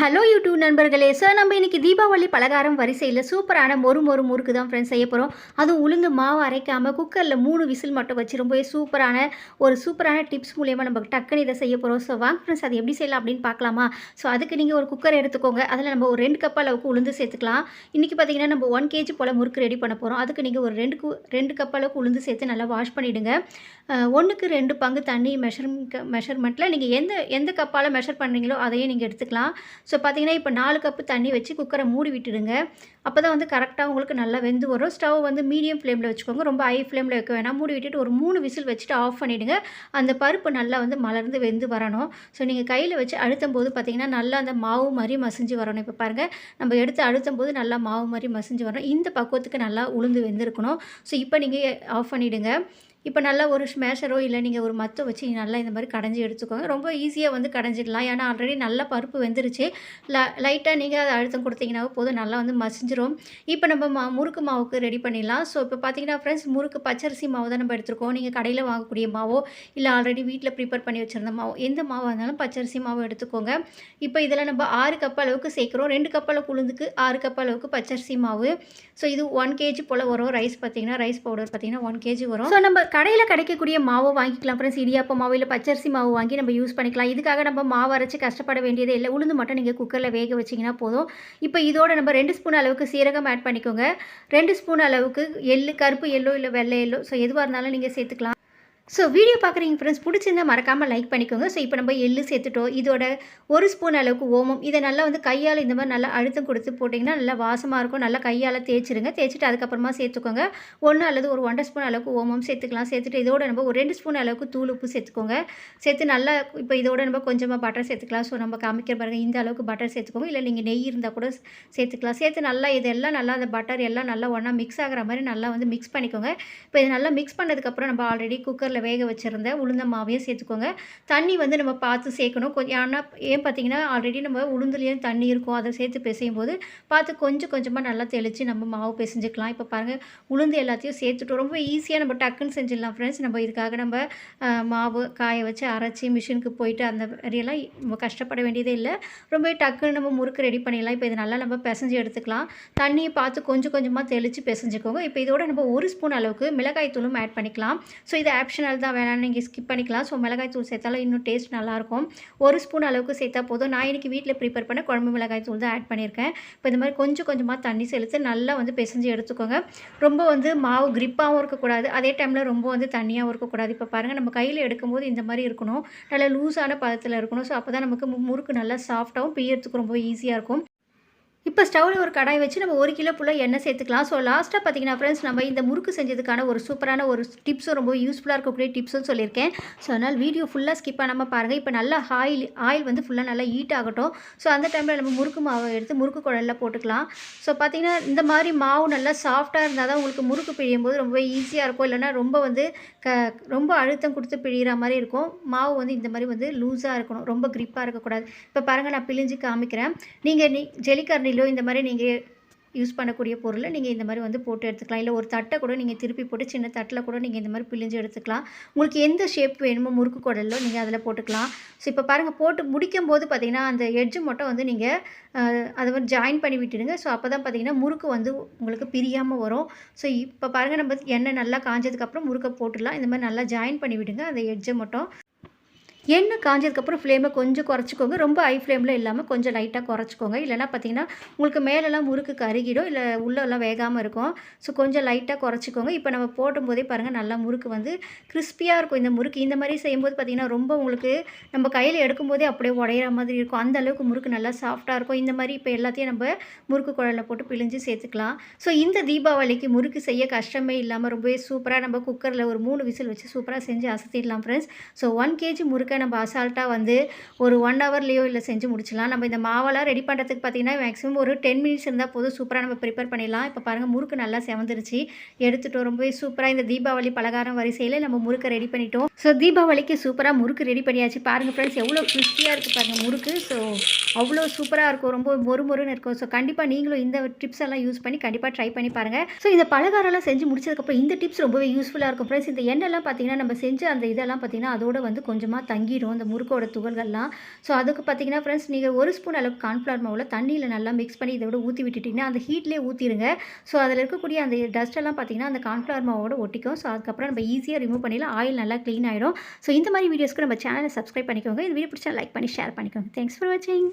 Hello YouTube நண்பர்களே. Sir நம்ம இன்றைக்கி தீபாவளி பலகாரம் வரிசையில் சூப்பரான மொறு மொறு முறுக்கு தான் ஃப்ரெண்ட்ஸ் செய்ய போகிறோம் அதுவும் உளுந்து மாவு அரைக்காமல் குக்கரில் மூணு விசில் மட்டும் வச்சு ரொம்பவே சூப்பரான ஒரு சூப்பரான டிப்ஸ் மூலியமாக நம்ம டக்குன்னு இதை செய்ய போகிறோம் ஸோ வாங்க ஃப்ரெண்ட்ஸ் அது எப்படி செய்யலாம் அப்படின்னு பார்க்கலாமா? ஸோ அதுக்கு நீங்கள் ஒரு குக்கர் எடுத்துக்கோங்க. அதில் நம்ம ஒரு ரெண்டு கப் அளவுக்கு உளுந்து சேர்த்துக்கலாம். இன்றைக்கி பார்த்தீங்கன்னா நம்ம ஒன் கேஜி போல் முறுக்கு ரெடி பண்ண போகிறோம் அதுக்கு நீங்கள் ஒரு ரெண்டு கு- ரெண்டு கப் அளவுக்கு உளுந்து சேர்த்து நல்லா வாஷ் பண்ணிவிடுங்க ஒன்றுக்கு ரெண்டு பங்கு தண்ணி மெஷர் மெஷர்மெண்ட்டில் நீங்கள் எந்த எந்த கப்பால் மெஷர் பண்ணுறீங்களோ அதையே நீங்கள் எடுத்துக்கலாம். ஸோ பார்த்தீங்கன்னா இப்போ நாலு கப்பு தண்ணி வச்சு குக்கரை மூடி விட்டுடுங்க. அப்போ தான் வந்து கரெக்டாக உங்களுக்கு நல்லா வெந்து வரும். ஸ்டவ் வந்து மீடியம் ஃப்ளேமில் வச்சுக்கோங்க. ரொம்ப ஹை ஃப்ளேமில் வைக்க வேணாம். மூடி விட்டுட்டு ஒரு மூணு விசில் வச்சுட்டு ஆஃப் பண்ணிவிடுங்க அந்த பருப்பு நல்லா வந்து மலர்ந்து வெந்து வரணும். ஸோ நீங்கள் கையில் வச்சு அழுத்தும் போது பார்த்திங்கன்னா நல்லா அந்த மாவு மாதிரி மசிஞ்சு வரணும். இப்போ பாருங்கள் நம்ம எடுத்து அழுத்தும் போது நல்லா மாவு மாதிரி மசிஞ்சு வரணும். இந்த பக்குவத்துக்கு நல்லா உளுந்து வெந்திருக்கணும். ஸோ இப்போ நீங்கள் ஆஃப் பண்ணிவிடுங்க இப்போ நல்லா ஒரு ஸ்மேஷரோ இல்லை நீங்கள் ஒரு மத்தோ வச்சு நல்லா இந்த மாதிரி கடைஞ்சி எடுத்துக்கோங்க. ரொம்ப ஈஸியாக வந்து கடைஞ்சிடலாம். ஏன்னா ஆல்ரெடி நல்லா பருப்பு வெந்துருச்சு. ல லைட்டாக நீங்கள் அதை அழுத்தம் கொடுத்தீங்கன்னா போதும். நல்லா வந்து மசிஞ்சிரும். இப்போ நம்ம மா முறுக்கு மாவுக்கு ரெடி பண்ணிடலாம். ஸோ இப்போ பார்த்தீங்கன்னா ஃப்ரெண்ட்ஸ் முறுக்கு பச்சரிசி மாவு தான் நம்ம எடுத்துருக்கோம். நீங்கள் கடையில் வாங்கக்கூடிய மாவோ இல்லை ஆல்ரெடி வீட்டில் ப்ரிப்பேர் பண்ணி வச்சுருந்த மாவோ எந்த மாவாக இருந்தாலும் பச்சரிசி மாவு எடுத்துக்கோங்க. இப்போ இதில் நம்ம ஆறு கப் அளவுக்கு சேர்க்குறோம். ரெண்டு கப்பில் குளுந்துக்கு உளுந்துக்கு ஆறு கப் அளவுக்கு பச்சரிசி மாவு. ஸோ இது ஒன் கேஜி போல் வரும். ரைஸ் பார்த்தீங்கன்னா ரைஸ் பவுடர் பார்த்தீங்கன்னா ஒன் கேஜி வரும். ஸோ நம்ம கடையில் கிடைக்கக்கூடிய மாவு வாங்கிக்கலாம் ஃப்ரெண்ட்ஸ் இடியாப்ப மாவு இல்லை பச்சரிசி மாவு வாங்கி நம்ம யூஸ் பண்ணிக்கலாம். இதுக்காக நம்ம மாவு அரைச்சி கஷ்டப்பட வேண்டியதே இல்லை. உளுந்து மட்டும் நீங்கள் குக்கரில் வேக வச்சிங்கன்னா போதும். இப்போ இதோட நம்ம ரெண்டு ஸ்பூன் அளவுக்கு சீரகம் ஆட் பண்ணிக்கோங்க. ரெண்டு ஸ்பூன் அளவுக்கு எள்ளு கருப்பு எல்லோ இல்லை வெள்ளை எல்லோ ஸோ எதுவாக இருந்தாலும் நீங்கள் சேர்த்துக்கலாம். ஸோ வீடியோ பார்க்குறீங்க ஃப்ரெண்ட்ஸ் பிடிச்சிருந்தா மறக்காமல் லைக் பண்ணிக்கோங்க. ஸோ இப்போ நம்ம எள்ளு சேர்த்துட்டோம். இதோட ஒரு ஸ்பூன் அளவுக்கு ஓமம். இதை நல்லா வந்து கையால் இந்த மாதிரி நல்லா அழுத்தம் கொடுத்து போட்டிங்கன்னா நல்லா வாசமாக இருக்கும். நல்லா கையால் தேய்ச்சிருங்க. தேய்ச்சிட்டு அதுக்கப்புறமா சேர்த்துக்கோங்க. ஒன்று அல்லது ஒரு ஒன்றரை ஸ்பூன் அளவுக்கு ஓமம் சேர்த்துக்கலாம். சேர்த்துட்டு இதோட நம்ம ஒரு ரெண்டு ஸ்பூன் அளவுக்கு தூள் உப்பு சேர்த்துக்கோங்க. சேர்த்து நல்லா இப்போ இதோட நம்ம கொஞ்சமாக பட்டர் சேர்த்துக்கலாம். ஸோ நம்ம காமிக்கிற பாருங்க இந்த அளவுக்கு பட்டர் சேர்த்துக்கோங்க. இல்லை நீங்கள் நெய் இருந்தால் கூட சேர்த்துக்கலாம். சேர்த்து நல்லா இதெல்லாம் நல்லா அந்த பட்டர் எல்லாம் நல்லா ஒன்றா மிக்ஸ் ஆகிற மாதிரி நல்லா வந்து மிக்ஸ் பண்ணிக்கோங்க. இப்போ இது நல்லா மிக்ஸ் பண்ணதுக்கப்புறம் நம்ம ஆல்ரெடி குக்கரில் வேக வச்சுருந்த உளுந்த மாவையும் சேர்த்துக்கோங்க. தண்ணி வந்து நம்ம பார்த்து சேர்க்கணும். கொஞ்சம் ஆனால் ஏன் பார்த்தீங்கன்னா ஆல்ரெடி நம்ம உளுந்துலேயும் தண்ணி இருக்கும். அதை சேர்த்து பிசையும் போது பார்த்து கொஞ்சம் கொஞ்சமாக நல்லா தெளித்து நம்ம மாவு பிசைஞ்சுக்கலாம். இப்போ பாருங்கள் உளுந்து எல்லாத்தையும் சேர்த்துட்டு ரொம்ப ஈஸியாக நம்ம டக்குன்னு செஞ்சிடலாம் ஃப்ரெண்ட்ஸ் நம்ம இதுக்காக நம்ம மாவு காய வச்சு அரைச்சி மிஷினுக்கு போயிட்டு அந்த மாதிரியெல்லாம் நம்ம கஷ்டப்பட வேண்டியதே இல்லை. ரொம்ப டக்குன்னு நம்ம முறுக்கு ரெடி பண்ணிடலாம். இப்போ இது நல்லா நம்ம பிசைஞ்சு எடுத்துக்கலாம். தண்ணியை பார்த்து கொஞ்சம் கொஞ்சமாக தெளித்து பிசைஞ்சுக்கோங்க. இப்போ இதோட நம்ம ஒரு ஸ்பூன் அளவுக்கு மிளகாய் தூளும் ஆட் பண்ணிக்கலாம். ஸோ இது ஆப்ஷனல் தான் வேணாம்னு நீங்கள் ஸ்கிப் பண்ணிக்கலாம். ஸோ மிளகாய்த்தூள் சேர்த்தாலும் இன்னும் டேஸ்ட் நல்லாயிருக்கும். ஒரு ஸ்பூன் அளவுக்கு சேர்த்தா போதும். நான் இன்னைக்கு வீட்டில் ப்ரிப்பேர் பண்ண குழம்பு மிளகாய்த்தூள் தான் ஆட் பண்ணியிருக்கேன். இப்போ இந்த மாதிரி கொஞ்சம் கொஞ்சமாக தண்ணி செலுத்து நல்லா வந்து பிசைஞ்சு எடுத்துக்கோங்க. ரொம்ப வந்து மாவு கிரிப்பாகவும் இருக்கக்கூடாது. அதே டைமில் ரொம்ப வந்து தண்ணியாகவும் இருக்கக்கூடாது. இப்போ பாருங்கள் நம்ம கையில் எடுக்கும்போது இந்த மாதிரி இருக்கணும். நல்லா லூஸான பதத்தில் இருக்கணும். ஸோ அப்போ தான் நமக்கு மு- முறுக்கு நல்லா சாஃப்டாகவும் பிய்யறதுக்கு ரொம்ப ஈஸியாக இருக்கும். இப்போ ஸ்டவ்வில் ஒரு கடாய் வச்சு நம்ம ஒரு கிலோ ஃபுல்லாக எண்ணெய் சேர்த்துக்கலாம். ஸோ லாஸ்ட்டாக பார்த்தீங்கன்னா ஃப்ரெண்ட்ஸ் நம்ம இந்த முறுக்கு செஞ்சதுக்கான ஒரு சூப்பரான ஒரு டிப்ஸும் ரொம்ப யூஸ்ஃபுல்லாக இருக்கக்கூடிய டிப்ஸும் சொல்லியிருக்கேன். ஸோ அதனால் வீடியோ ஃபுல்லாக ஸ்கிப் பண்ணாமல் பாருங்கள் இப்போ நல்லா ஆயில் ஆயில் வந்து ஃபுல்லாக நல்லா ஹீட் ஆகட்டும். ஸோ அந்த டைமில் நம்ம முறுக்கு மாவை எடுத்து முறுக்கு குழலில் போட்டுக்கலாம். ஸோ பார்த்திங்கன்னா இந்த மாதிரி மாவு நல்லா சாஃப்டாக இருந்தால் தான் உங்களுக்கு முறுக்கு பிழியும் போது ரொம்ப ஈஸியாக இருக்கும். இல்லைன்னா ரொம்ப வந்து க ரொம்ப அழுத்தம் கொடுத்து பிழிகிற மாதிரி இருக்கும். மாவு வந்து இந்த மாதிரி வந்து லூஸாக இருக்கணும். ரொம்ப கிரிப்பாக இருக்கக்கூடாது. இப்போ பாருங்கள் நான் பிழிஞ்சு காமிக்கிறேன். நீங்கள் நீ ஜெலிகரண்டிலோ இந்த மாதிரி நீங்கள் யூஸ் பண்ணக்கூடிய பொருளை நீங்கள் இந்த மாதிரி வந்து போட்டு எடுத்துக்கலாம். இல்லை ஒரு தட்டை கூட நீங்கள் திருப்பி போட்டு சின்ன தட்டில் கூட நீங்கள் இந்த மாதிரி பிழிஞ்சு எடுத்துக்கலாம். உங்களுக்கு எந்த ஷேப் வேணுமோ முறுக்கு குடலோ நீங்கள் அதில் போட்டுக்கலாம். ஸோ இப்போ பாருங்கள் போட்டு முடிக்கும் போது பார்த்தீங்கன்னா அந்த எட்ஜு மட்டும் வந்து நீங்கள் அதை வந்து ஜாயின் பண்ணி விட்டுடுங்க. ஸோ அப்போ தான் பார்த்தீங்கன்னா முறுக்கு வந்து உங்களுக்கு பிரியாமல் வரும். ஸோ இப்போ பாருங்கள் நம்ம எண்ணெய் நல்லா காஞ்சதுக்கப்புறம் முறுக்கை போட்டுடலாம். இந்த மாதிரி நல்லா ஜாயின் பண்ணி விடுங்க. அந்த எட்ஜை மட்டும் எண்ணெய் காஞ்சதுக்கப்புறம் ஃப்ளேமை கொஞ்சம் குறைச்சிக்கோங்க. ரொம்ப ஹை ஃப்ளேமில் இல்லாமல் கொஞ்சம் லைட்டாக குறைச்சிக்கோங்க. இல்லைனா பார்த்தீங்கன்னா உங்களுக்கு மேலெல்லாம் முறுக்கு கருகிடும் இல்லை உள்ளெல்லாம் வேகாமல் இருக்கும். ஸோ கொஞ்சம் லைட்டாக குறைச்சிக்கோங்க. இப்போ நம்ம போடும்போதே பாருங்கள் நல்லா முறுக்கு வந்து கிறிஸ்பியாக இருக்கும். இந்த முறுக்கு இந்த மாதிரி செய்யும்போது பார்த்தீங்கன்னா ரொம்ப உங்களுக்கு நம்ம கையில் எடுக்கும்போதே அப்படியே உடையிற மாதிரி இருக்கும். அந்த அளவுக்கு முறுக்கு நல்லா சாஃப்டாக இருக்கும். இந்த மாதிரி இப்போ எல்லாத்தையும் நம்ம முறுக்கு குழலில் போட்டு பிழிஞ்சு சேர்த்துக்கலாம். ஸோ இந்த தீபாவளிக்கு முறுக்கு செய்ய கஷ்டமே இல்லாமல் ரொம்பவே சூப்பராக நம்ம குக்கரில் ஒரு மூணு விசில் வச்சு சூப்பராக செஞ்சு அசத்திடலாம் ஃப்ரெண்ட்ஸ் ஸோ ஒன் கேஜி முறுக்கை நம்ம அசால்ட்டாக வந்து ஒரு ஒன் ஹவர்லேயோ இல்லை செஞ்சு முடிச்சிடலாம். நம்ம இந்த மாவெல்லாம் ரெடி பண்ணுறதுக்கு பார்த்தீங்கன்னா மேக்ஸிமம் ஒரு டென் மினிட்ஸ் இருந்தால் போதும். சூப்பராக நம்ம ப்ரிப்பேர் பண்ணிடலாம். இப்போ பாருங்கள் முறுக்கு நல்லா செவந்துருச்சு. எடுத்துகிட்டு ரொம்பவே சூப்பராக இந்த தீபாவளி பலகாரம் வரிசையில் நம்ம முறுக்கை ரெடி பண்ணிட்டோம். ஸோ தீபாவளிக்கு சூப்பராக முறுக்கு ரெடி பண்ணியாச்சு. பாருங்கள் ஃப்ரெண்ட்ஸ் எவ்வளோ கிறிஸ்பியாக இருக்குது பாருங்கள் முறுக்கு. ஸோ அவ்வளோ சூப்பராக இருக்கும். ரொம்ப மொறு மொறுன்னு இருக்கும். ஸோ கண்டிப்பாக நீங்களும் இந்த டிப்ஸ் எல்லாம் யூஸ் பண்ணி கண்டிப்பாக ட்ரை பண்ணி பாருங்கள் ஸோ இந்த பலகாரம்லாம் செஞ்சு முடிச்சதுக்கப்புறம் இந்த டிப்ஸ் ரொம்பவே யூஸ்ஃபுல்லாக இருக்கும். ஃப்ரெண்ட்ஸ் இந்த எண்ணெய்லாம் பார்த்தீங்கன்னா நம்ம செஞ்சு அந்த இதெல்லாம் பார்த்தீங்கன்னா அதோட வந்து கொஞ்சமாக தங்கி தங்கிடும் இந்த முறுக்கோட துகள்கள்லாம். ஸோ அதுக்கு பார்த்தீங்கன்னா ஃப்ரெண்ட்ஸ் நீங்கள் ஒரு ஸ்பூன் அளவுக்கு கார்ன்ஃப்ளவர் மாவில் தண்ணியில் நல்லா மிக்ஸ் பண்ணி இதை விட ஊற்றி விட்டுட்டிங்கன்னா அந்த ஹீட்லேயே ஊற்றிடுங்க ஸோ அதில் இருக்கக்கூடிய அந்த டஸ்ட்டெல்லாம் பார்த்தீங்கன்னா அந்த கார்ன்ஃப்ளவர் மாவோட ஒட்டிக்கும். ஸோ அதுக்கப்புறம் நம்ம ஈஸியாக ரிமூவ் பண்ணிடலாம். ஆயில் நல்லா க்ளீன் ஆகிடும் ஸோ இந்த மாதிரி வீடியோஸ்க்கு நம்ம சேனலை சப்ஸ்கிரைப் பண்ணிக்கோங்க. இந்த வீடியோ பிடிச்சா லைக் பண்ணி ஷேர் பண்ணிக்கோங்க. தேங்க்ஸ் ஃபார் வாட்சிங்